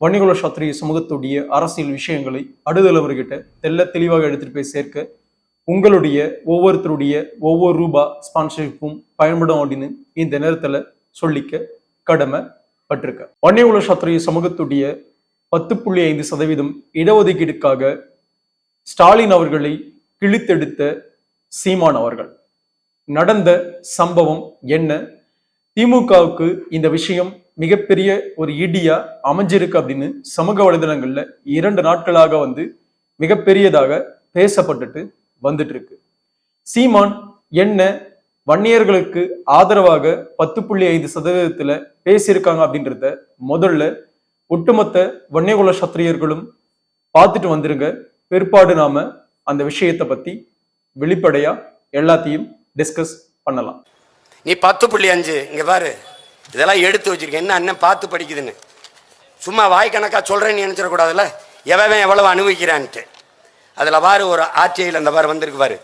வன்னிகுல சாத்திரிய சமூகத்துடைய அரசியல் விஷயங்களை அடுதலவர்கிட்ட தெல்ல தெளிவாக எடுத்துட்டு போய் சேர்க்க உங்களுடைய ஒவ்வொருத்தருடைய ஒவ்வொரு ரூபா ஸ்பான்சர்ஷிப்பும் பயன்படும் அப்படின்னு இந்த நேரத்துல சொல்லிக்க கடமை பட்டிருக்க வன்னிகுல சாத்திரிய சமூகத்துடைய பத்து புள்ளி ஐந்து சதவீதம் இடஒதுக்கீடுக்காக ஸ்டாலின் அவர்களை கிழித்தெடுத்த சீமான் அவர்கள். நடந்த சம்பவம் என்ன? திமுகவுக்கு இந்த விஷயம் மிகப்பெரிய ஒரு இடியா அமைஞ்சிருக்கு அப்படின்னு சமூக வலைதளங்கள்ல இரண்டு நாட்களாக வந்து மிகப்பெரியதாக பேசப்பட்டுட்டு வந்துட்டு இருக்கு சீமான் என்ன வன்னியர்களுக்கு ஆதரவாக பத்து புள்ளி ஐந்து சதவீதத்துல பேசியிருக்காங்க அப்படின்றத முதல்ல ஒட்டுமொத்த வன்னியகுல சத்திரியர்களும் பார்த்துட்டு வந்துருங்க. பிற்பாடு நாம அந்த விஷயத்தை பத்தி வெளிப்படையா எல்லாத்தையும் டிஸ்கஸ் பண்ணலாம். நீ பத்து புள்ளி அஞ்சு இங்கே பாரு. இதெல்லாம் எடுத்து வச்சுருக்கேன் என்ன அண்ணன் பார்த்து படிக்குதுன்னு. சும்மா வாய்க்கணக்கா சொல்கிறேன்னு நினச்சிடக்கூடாதுல்ல எவன் எவ்வளவு அனுபவிக்கிறான்ட்டு. அதில் பாரு ஒரு ஆட்சியில் அந்த பாரு வந்திருக்கு பாரு.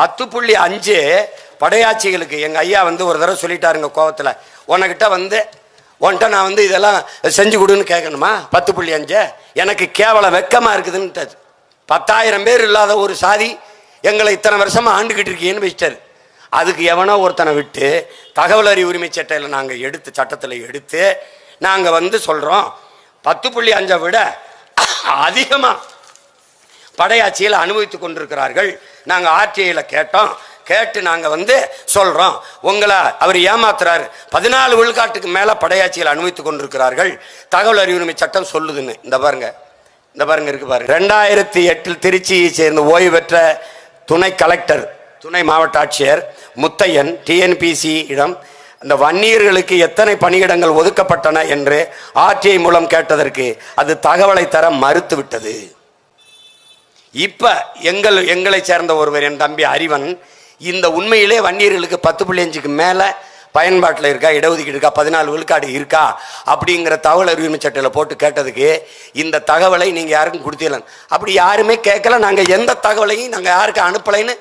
பத்து புள்ளி அஞ்சு படையாட்சிகளுக்கு எங்கள் ஐயா வந்து ஒரு தடவை சொல்லிட்டாருங்க கோவத்தில். உனக்கிட்ட வந்து உன்கிட்ட நான் வந்து இதெல்லாம் செஞ்சு கொடுன்னு கேட்கணுமா? பத்து புள்ளி அஞ்சு? எனக்கு கேவலம் வெக்கமாக இருக்குதுன்னு பத்தாயிரம் பேர் இல்லாத ஒரு சாதி எங்களை இத்தனை வருஷமாக ஆண்டுக்கிட்டு இருக்கீங்கன்னு வச்சிட்டாரு. அதுக்கு எவனோ ஒருத்தனை விட்டு தகவல் அறி உரிமை சட்டையில் நாங்கள் எடுத்து சட்டத்தில் எடுத்து நாங்கள் வந்து சொல்கிறோம் பத்து புள்ளி அஞ்சை விட அதிகமாக படையாட்சியில் அனுபவித்து கொண்டிருக்கிறார்கள். நாங்கள் ஆர்டிஐயில் கேட்டோம். கேட்டு நாங்கள் வந்து சொல்கிறோம் உங்களை அவர் ஏமாத்துறாரு. பதினாலு விழுக்காட்டுக்கு மேலே படையாட்சியில் அனுபவித்து கொண்டிருக்கிறார்கள். தகவல் அறிவுரிமை சட்டம் சொல்லுதுன்னு. இந்த பாருங்க. இந்த பாருங்க இருக்கு பாருங்க. ரெண்டாயிரத்தி எட்டில் திருச்சியை சேர்ந்த ஓய்வு பெற்ற துணை கலெக்டர் துணை மாவட்ட ஆட்சியர் முத்தையன் டிஎன்பிசி இடம். இந்த வன்னியர்களுக்கு எத்தனை பணியிடங்கள் ஒதுக்கப்பட்டன என்று ஆர்டிஐ மூலம் கேட்டதற்கு அது தகவலை தர மறுத்துவிட்டது. இப்போ எங்கள் எங்களை சேர்ந்த ஒருவர் என் தம்பி அறிவன் இந்த உண்மையிலே வன்னியர்களுக்கு பத்து புள்ளி அஞ்சுக்கு மேலே பயன்பாட்டில் இருக்கா இடஒதுக்கீடு இருக்கா பதினாலு விழுக்காடு இருக்கா அப்படிங்கிற தகவல் அறிவுரிமை சட்டையில் போட்டு கேட்டதுக்கு இந்த தகவலை நீங்கள் யாருக்கும் கொடுத்தீங்களன் அப்படி யாருமே கேட்கல நாங்கள் எந்த தகவலையும் நாங்கள் யாருக்கு அனுப்பலைன்னு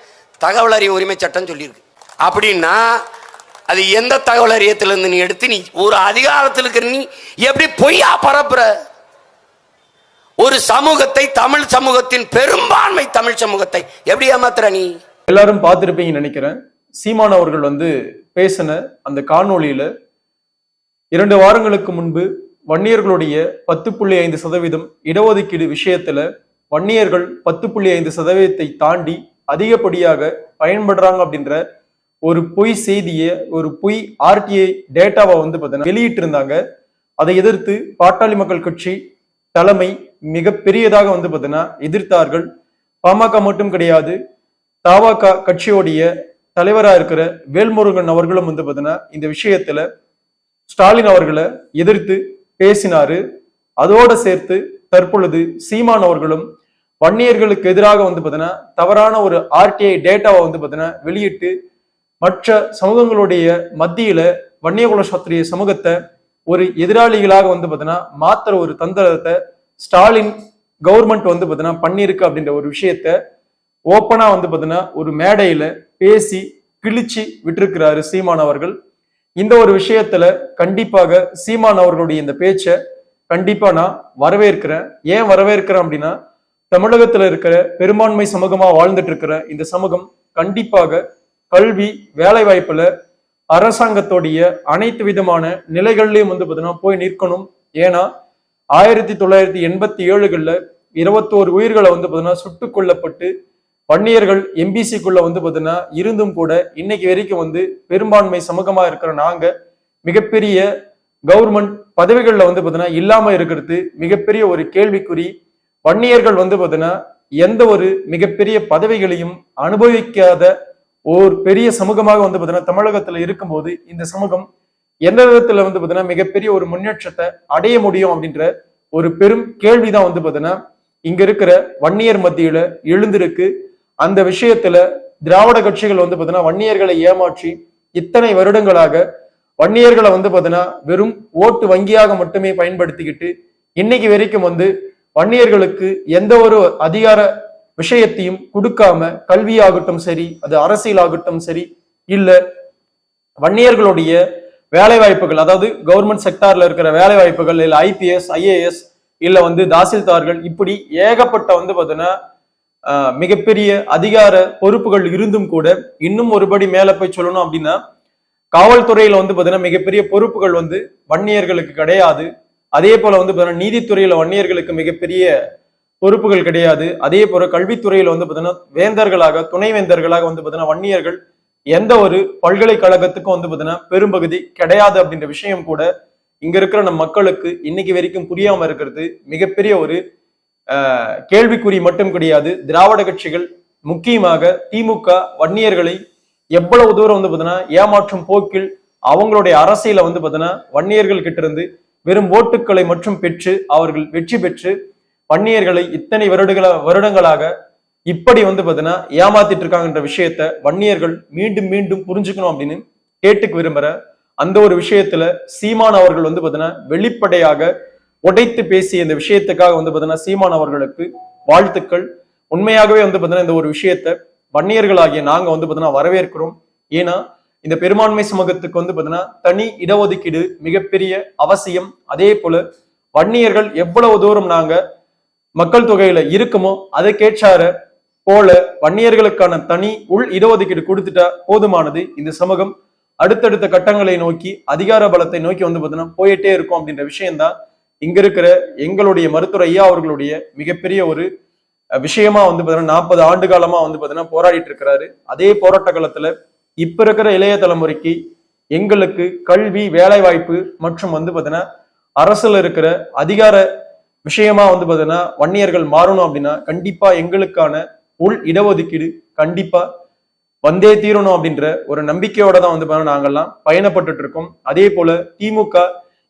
தகவல் அறிவு உரிமை சட்டம் சொல்லியிருக்கு. அப்படின்னா அது எந்த தகவல் அறியத்திலிருந்து நீ எடுத்து நீ ஒரு அதிகாரத்தில் இருக்கிற நீ எப்படி பொய்யா பரப்புற? ஒரு சமூகத்தை தமிழ் சமூகத்தின் பெரும்பான்மை தமிழ் சமூகத்தை எப்படி ஏமாத்துற நீ? எல்லாரும் பார்த்துருப்பீங்கன்னு நினைக்கிறேன். சீமான் அவர்கள் வந்து பேசின அந்த காணொளியில இரண்டு வாரங்களுக்கு முன்பு வன்னியர்களுடைய பத்து புள்ளி ஐந்து சதவீதம் இடஒதுக்கீடு விஷயத்துல வன்னியர்கள் பத்து புள்ளி ஐந்து சதவீதத்தை தாண்டி அதிகப்படியாக பயன்படுறாங்க அப்படின்ற ஒரு பொய் செய்தியை ஒரு பொய் ஆர்டிஐ டேட்டாவை வந்து பார்த்தீங்கன்னா வெளியிட்டு இருந்தாங்க அதை எதிர்த்து பாட்டாளி மக்கள் கட்சி தலைமை மிக பெரியதாக வந்து பார்த்தீங்கன்னா எதிர்த்தார்கள். பாமக மட்டும் கிடையாது தாவாக்கா கட்சியோடைய தலைவராக இருக்கிற வேல்முருகன் அவர்களும் வந்து பார்த்தீங்கன்னா இந்த விஷயத்துல ஸ்டாலின் அவர்களை எதிர்த்து பேசினாரு. அதோட சேர்த்து தற்பொழுது சீமான் அவர்களும் வன்னியர்களுக்கு எதிராக வந்து பார்த்தீங்கன்னா தவறான ஒரு ஆர்டிஐ டேட்டாவை வந்து பார்த்தீங்கன்னா வெளியிட்டு மற்ற சமூகங்களுடைய மத்தியில வன்னியகுல சாத்திரிய சமூகத்தை ஒரு எதிராளிகளாக வந்து பார்த்தீங்கன்னா மாத்திர ஒரு தந்திரத்தை ஸ்டாலின் கவர்மெண்ட் வந்து பார்த்தீங்கன்னா பண்ணியிருக்கு அப்படின்ற ஒரு விஷயத்த ஓப்பனா வந்து பார்த்தீங்கன்னா ஒரு மேடையில பேசி கிழிச்சு விட்டிருக்கிறாரு சீமான் அவர்கள். இந்த ஒரு விஷயத்துல கண்டிப்பாக சீமான் அவர்களுடைய இந்த பேச்சை கண்டிப்பா நான் வரவேற்கிறேன். ஏன் வரவேற்கிறேன் அப்படின்னா தமிழகத்துல இருக்கிற பெரும்பான்மை சமூகமா வாழ்ந்துட்டு இருக்கிற இந்த சமூகம் கண்டிப்பாக கல்வி வேலை வாய்ப்புல அரசாங்கத்தோடைய அனைத்து விதமான நிலைகள்லையும் வந்து பார்த்தீங்கன்னா போய் நிற்கணும். ஏன்னா ஆயிரத்தி தொள்ளாயிரத்தி எண்பத்தி ஏழுகளில் இருபத்தோரு உயிர்களை வந்து பார்த்தீங்கன்னா சுட்டுக் கொல்லப்பட்டு வன்னியர்கள் எம்பிசிக்குள்ள வந்து பார்த்தீங்கன்னா இருந்தும் கூட இன்னைக்கு வரைக்கும் வந்து பெரும்பான்மை சமூகமாக இருக்கிற நாங்க மிகப்பெரிய கவர்மெண்ட் பதவிகளில் வந்து பார்த்தீங்கன்னா இல்லாமல் இருக்கிறது மிகப்பெரிய ஒரு கேள்விக்குறி. வன்னியர்கள் வந்து பார்த்தீங்கன்னா எந்த ஒரு மிகப்பெரிய பதவிகளையும் அனுபவிக்காத ஒரு பெரிய சமூகமாக வந்து பார்த்தீங்கன்னா தமிழகத்துல இருக்கும்போது இந்த சமூகம் எந்த விதத்துல வந்து பார்த்தீங்கன்னா மிகப்பெரிய ஒரு முன்னேற்றத்தை அடைய முடியும் அப்படின்ற ஒரு பெரும் கேள்விதான் வந்து பார்த்தீங்கன்னா இங்க இருக்கிற வன்னியர் மத்தியில எழுந்திருக்கு. அந்த விஷயத்துல திராவிட கட்சிகள் வந்து பார்த்தீங்கன்னா வன்னியர்களை ஏமாற்றி இத்தனை வருடங்களாக வன்னியர்களை வந்து பார்த்தீங்கன்னா வெறும் ஓட்டு வங்கியாக மட்டுமே பயன்படுத்திக்கிட்டு இன்னைக்கு வரைக்கும் வந்து வன்னியர்களுக்கு எந்த ஒரு அதிகார விஷயத்தையும் கொடுக்காம கல்வியாகட்டும் சரி அது அரசியலாகட்டும் சரி இல்ல வன்னியர்களுடைய வேலை வாய்ப்புகள் அதாவது கவர்மெண்ட் செக்டார்ல இருக்கிற வேலை வாய்ப்புகள் இல்ல ஐபிஎஸ் ஐஏஎஸ் இல்ல வந்து தாசில்தார்கள் இப்படி ஏகப்பட்ட வந்து பாத்தீங்கன்னா ஆஹ், மிகப்பெரிய அதிகார பொறுப்புகள் இருந்தும் கூட இன்னும் ஒருபடி மேல போய் சொல்லணும் அப்படின்னா காவல்துறையில வந்து பாத்தீங்கன்னா மிகப்பெரிய பொறுப்புகள் வந்து வன்னியர்களுக்கு கிடையாது. அதே போல வந்து பாத்தீங்கன்னா நீதித்துறையில வன்னியர்களுக்கு மிகப்பெரிய பொறுப்புகள் கிடையாது. அதே போல கல்வித்துறையில் வந்து பார்த்தீங்கன்னா வேந்தர்களாக துணைவேந்தர்களாக வந்து பார்த்தீங்கன்னா வன்னியர்கள் எந்த ஒரு பல்கலைக்கழகத்துக்கும் வந்து பார்த்தீங்கன்னா பெரும்பகுதி கிடையாது அப்படின்ற விஷயம் கூட இங்க இருக்கிற நம் மக்களுக்கு இன்னைக்கு வரைக்கும் புரியாம இருக்கிறது. மிகப்பெரிய ஒரு கேள்விக்குறி மட்டும் கிடையாது. திராவிட கட்சிகள் முக்கியமாக திமுக வன்னியர்களை எவ்வளவு தூரம் வந்து பார்த்தீங்கன்னா ஏமாற்றும் போக்கில் அவங்களுடைய அரசியல வந்து பார்த்தீங்கன்னா வன்னியர்கள் கிட்ட இருந்து வெறும் ஓட்டுக்களை மட்டும் பெற்று அவர்கள் வெற்றி பெற்று வன்னியர்களை இத்தனை வருடங்கள வருடங்களாக இப்படி வந்து பார்த்தீங்கன்னா ஏமாத்திட்டு இருக்காங்கன்ற விஷயத்த வன்னியர்கள் மீண்டும் மீண்டும் புரிஞ்சுக்கணும் அப்படின்னு கேட்டுக்கு விரும்புற அந்த ஒரு விஷயத்துல சீமான் அவர்கள் வந்து பார்த்தீங்கன்னா வெளிப்படையாக உடைத்து பேசிய இந்த விஷயத்துக்காக வந்து பார்த்தீங்கன்னா சீமான் அவர்களுக்கு வாழ்த்துக்கள். உண்மையாகவே வந்து பார்த்தீங்கன்னா இந்த ஒரு விஷயத்த வன்னியர்களாகிய நாங்க வந்து பார்த்தீங்கன்னா வரவேற்கிறோம். ஏன்னா இந்த பெரும்பான்மை சமூகத்துக்கு வந்து பார்த்தீங்கன்னா தனி இடஒதுக்கீடு மிகப்பெரிய அவசியம். அதே போல வன்னியர்கள் எவ்வளவு தூரம் நாங்க மக்கள் தொகையில இருக்குமோ அதை அதுக்கேற்றார போல வன்னியர்களுக்கான தனி உள் இடஒதுக்கீடு கொடுத்துட்டா போதுமானது. இந்த சமூகம் அடுத்தடுத்த கட்டங்களை நோக்கி அதிகார பலத்தை நோக்கி வந்து பார்த்தீங்கன்னா போயிட்டே இருக்கும் அப்படின்ற விஷயம்தான் இங்க இருக்கிற எங்களுடைய மருத்துவர் ஐயா அவர்களுடைய மிகப்பெரிய ஒரு விஷயமா வந்து பார்த்தீங்கன்னா நாற்பது ஆண்டு காலமா வந்து பார்த்தீங்கன்னா போராடிட்டு இருக்கிறாரு. அதே போராட்ட காலத்துல இப்ப இருக்கிற இளைய தலைமுறைக்கு எங்களுக்கு கல்வி வேலை வாய்ப்பு மற்றும் வந்து பார்த்தீங்கன்னா அரசுல இருக்கிற அதிகார விஷயமா வந்து பார்த்தீங்கன்னா வன்னியர்கள் மாறணும் அப்படின்னா கண்டிப்பா எங்களுக்கான உள் இடஒதுக்கீடு கண்டிப்பா வந்தே தீரணும் அப்படின்ற ஒரு நம்பிக்கையோட தான் வந்து பார்த்தீங்கன்னா நாங்கள்லாம் பயணப்பட்டுட்டு இருக்கோம் அதே போல திமுக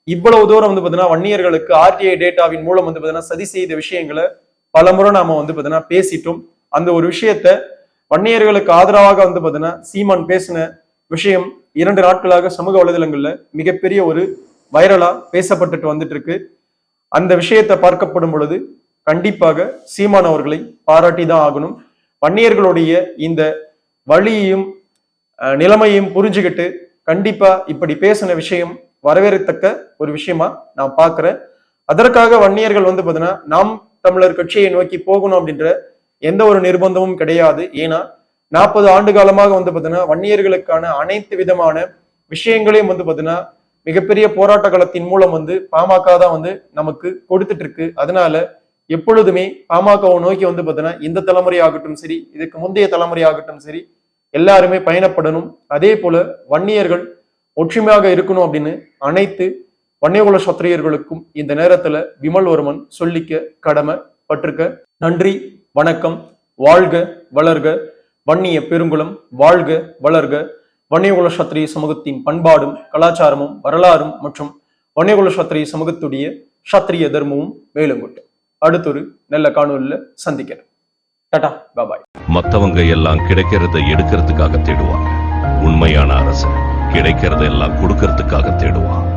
இவ்வளவு தூரம் வந்து பார்த்தீங்கன்னா வன்னியர்களுக்கு ஆர்டிஐ டேட்டாவின் மூலம் வந்து பார்த்தீங்கன்னா சதி செய்த விஷயங்களை பலமுறை நாம வந்து பார்த்தீங்கன்னா பேசிட்டோம். அந்த ஒரு விஷயத்த வன்னியர்களுக்கு ஆதரவாக வந்து பார்த்தீங்கன்னா சீமான் பேசின விஷயம் இரண்டு நாட்களாக சமூக வலைதளங்கள்ல மிகப்பெரிய ஒரு வைரலா பேசப்பட்டுட்டு வந்துட்டு இருக்கு அந்த விஷயத்தை பார்க்கப்படும் பொழுது கண்டிப்பாக சீமான் அவர்களை பாராட்டி தான் ஆகணும். வன்னியர்களுடைய இந்த வழியையும் நிலைமையும் புரிஞ்சுக்கிட்டு கண்டிப்பா இப்படி பேசின விஷயம் வரவேற்கத்தக்க ஒரு விஷயமா நான் பார்க்கிறேன். அதற்காக வன்னியர்கள் வந்து பாத்தீங்கன்னா நாம் தமிழர் கட்சியை நோக்கி போகணும் அப்படின்ற எந்த ஒரு நிர்பந்தமும் கிடையாது. ஏன்னா நாற்பது ஆண்டு காலமாக வந்து பாத்தீங்கன்னா வன்னியர்களுக்கான அனைத்து விதமான விஷயங்களையும் வந்து பாத்தீங்கன்னா மிகப்பெரிய போராட்ட காலத்தின் மூலம் வந்து பாமக தான் வந்து நமக்கு கொடுத்துட்டு இருக்கு அதனால எப்பொழுதுமே பாமகவை நோக்கி வந்து பார்த்தீங்கன்னா இந்த தலைமுறை ஆகட்டும் சரி இதுக்கு முந்தைய தலைமுறை ஆகட்டும் சரி எல்லாருமே பயணப்படணும். அதே போல வன்னியர்கள் ஒற்றுமையாக இருக்கணும் அப்படின்னு அனைத்து வன்னியகுல சத்திரியர்களுக்கும் இந்த நேரத்துல விமல்வர்மன் சொல்லிக்க கடமை பட்டிருக்க நன்றி வணக்கம் வாழ்க வளர்க. வன்னிய பெருங்குளம் வாழ்க வளர்க. வன்னியகுல சத்திரிய சமூகத்தின் பண்பாடும் கலாச்சாரமும் வரலாறும் மற்றும் வன்னியகுல சத்திரிய சமூகத்துடைய சத்திரிய தர்மமும் மேலுங்கொட்டு அடுத்தொரு நல்ல காணொலியில சந்திக்கிறேன் டாடா பாபாய். மத்தவங்க எல்லாம் கிடைக்கிறத எடுக்கிறதுக்காக தேடுவாங்க. உண்மையான அரசு கிடைக்கிறத எல்லாம் கொடுக்கறதுக்காக தேடுவான்.